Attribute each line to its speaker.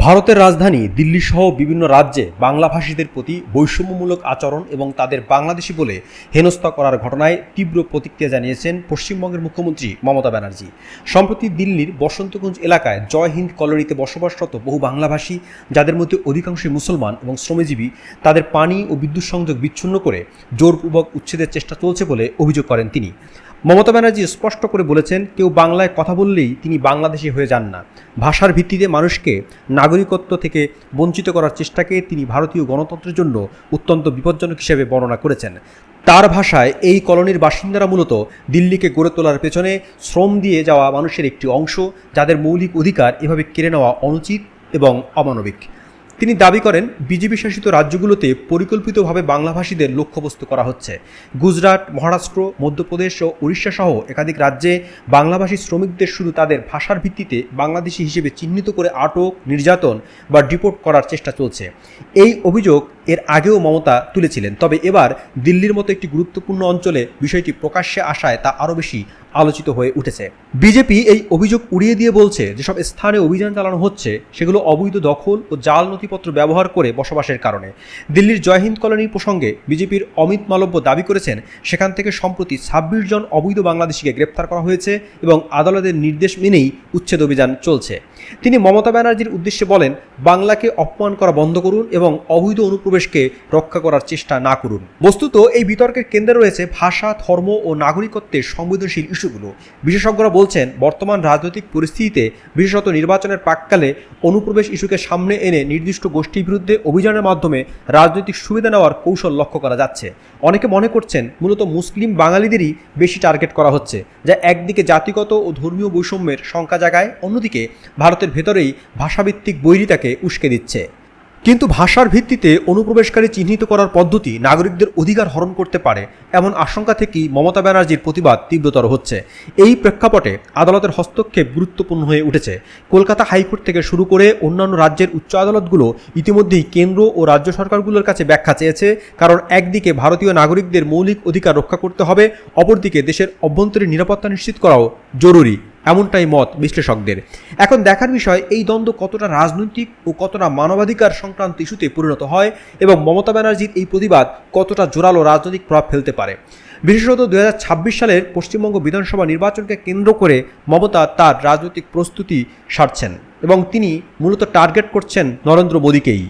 Speaker 1: ভারতের রাজধানী দিল্লি সহ বিভিন্ন রাজ্যে বাংলাভাষীদের প্রতি বৈষম্যমূলক আচরণ এবং তাদের বাংলাদেশি বলে হেনস্থা করার ঘটনায় তীব্র প্রতিক্রিয়া জানিয়েছেন পশ্চিমবঙ্গের মুখ্যমন্ত্রী মমতা ব্যানার্জি। সম্প্রতি দিল্লির বসন্তকুঞ্জ এলাকায় জয় হিন্দ কলোনিতে বসবাসরত বহু বাংলাভাষী, যাদের মধ্যে অধিকাংশই মুসলমান এবং শ্রমজীবী, তাদের পানি ও বিদ্যুৎ সংযোগ বিচ্ছিন্ন করে জোরপূর্বক উচ্ছেদের চেষ্টা চলছে বলে অভিযোগ করেন তিনি। মমতা ব্যানার্জি স্পষ্ট করে বলেছেন, কেউ বাংলায় কথা বললেই তিনি বাংলাদেশি হয়ে যান না। ভাষার ভিত্তিতে মানুষকে নাগরিকত্ব থেকে বঞ্চিত করার চেষ্টাকে তিনি ভারতীয় গণতন্ত্রের জন্য অত্যন্ত বিপজ্জনক হিসেবে বর্ণনা করেছেন। তার ভাষায় এই কলোনির বাসিন্দারা মূলত দিল্লিকে গড়ে তোলার পেছনে শ্রম দিয়ে যাওয়া মানুষের একটি অংশ, যাদের মৌলিক অধিকার এভাবে কেড়ে নেওয়া অনুচিত এবং অমানবিক। তিনি দাবি করেন, বিজেপি শাসিত রাজ্যগুলোতে পরিকল্পিতভাবে বাংলাভাষীদের লক্ষ্যবস্তু করা হচ্ছে। গুজরাট, মহারাষ্ট্র, মধ্যপ্রদেশ ও উড়িষ্যা সহ একাধিক রাজ্যে বাংলাভাষী শ্রমিকদের শুধু তাদের ভাষার ভিত্তিতে বাংলাদেশি হিসেবে চিহ্নিত করে আটক, নির্যাতন বা ডিপোর্ট করার চেষ্টা চলছে। এই অভিযোগ এর আগেও মমতা তুলেছিলেন। তবে এবার দিল্লির মতো একটি গুরুত্বপূর্ণ অঞ্চলে বিষয়টি প্রকাশ্যে আসায় তা আরও বেশি আলোচিত হয়ে উঠেছে। বিজেপি এই অভিযোগ উড়িয়ে দিয়ে বলছে, যেসব স্থানে অভিযান চালানো হচ্ছে, সেগুলো অবৈধ দখল ও জাল নথিপত্র ব্যবহার করে বসবাসের কারণে। দিল্লির জয়হিন্দ কলোনি প্রসঙ্গে বিজেপির অমিত মালব্য দাবি করেছেন, সেখান থেকে সম্প্রতি ছাব্বিশ জন অবৈধ বাংলাদেশিকে গ্রেপ্তার করা হয়েছে এবং আদালতের নির্দেশ মেনেই উচ্ছেদ অভিযান চলছে। তিনি মমতা ব্যানার্জির উদ্দেশ্যে বলেন, বাংলাকে অপমান করা বন্ধ করুন এবং অবৈধ অনুপ্রবেশকে রক্ষা করার চেষ্টা না করুন। বস্তুত, এই বিতর্কের কেন্দ্রে রয়েছে ভাষা, ধর্ম ও নাগরিকত্বের সংবেদনশীল ইস্যুগুলো। বিশেষজ্ঞরা বলছেন, বর্তমান রাজনৈতিক পরিস্থিতিতে বিশেষত নির্বাচনের প্রাককালে অনুপ্রবেশ ইস্যুকে সামনে এনে নির্দিষ্ট গোষ্ঠীর বিরুদ্ধে অভিযানের মাধ্যমে রাজনৈতিক সুবিধা নেওয়ার কৌশল লক্ষ্য করা যাচ্ছে। অনেকে মনে করছেন, মূলত মুসলিম বাঙালিদেরই বেশি টার্গেট করা হচ্ছে, যা একদিকে জাতিগত ও ধর্মীয় বৈষম্যের সংখ্যা জাগায়, অন্যদিকে ভারতের ভেতরেই ভাষাভিত্তিক বৈরিতাকে উস্কে দিচ্ছে। কিন্তু ভাষার ভিত্তিতে অনুপ্রবেশকারী চিহ্নিত করার পদ্ধতি নাগরিকদের অধিকার হরণ করতে পারে এমন আশঙ্কা থেকেই মমতা ব্যানার্জির প্রতিবাদ তীব্রতর হচ্ছে। এই প্রেক্ষাপটে আদালতের হস্তক্ষেপ গুরুত্বপূর্ণ হয়ে উঠেছে। কলকাতা হাইকোর্ট থেকে শুরু করে অন্যান্য রাজ্যের উচ্চ আদালতগুলো ইতিমধ্যেই কেন্দ্র ও রাজ্য সরকারগুলোর কাছে ব্যাখ্যা চেয়েছে, কারণ একদিকে ভারতীয় নাগরিকদের মৌলিক অধিকার রক্ষা করতে হবে, অপরদিকে দেশের অভ্যন্তরীণ নিরাপত্তা নিশ্চিত করাও জরুরি। এমনটাই মত বিশ্লেষকদের। এখন দেখার বিষয়, এই দ্বন্দ্ব কতটা রাজনৈতিক ও কতটা মানবাধিকার সংক্রান্ত ইস্যুতে পরিণত হয় এবং মমতা ব্যানার্জির এই প্রতিবাদ কতটা জোরালো রাজনৈতিক প্রভাব ফেলতে পারে? বিশেষত দু হাজার ছাব্বিশ সালের পশ্চিমবঙ্গ বিধানসভা নির্বাচনকে কেন্দ্র করে মমতা তার রাজনৈতিক প্রস্তুতি সারছেন এবং তিনি মূলত টার্গেট করছেন নরেন্দ্র মোদীকেই।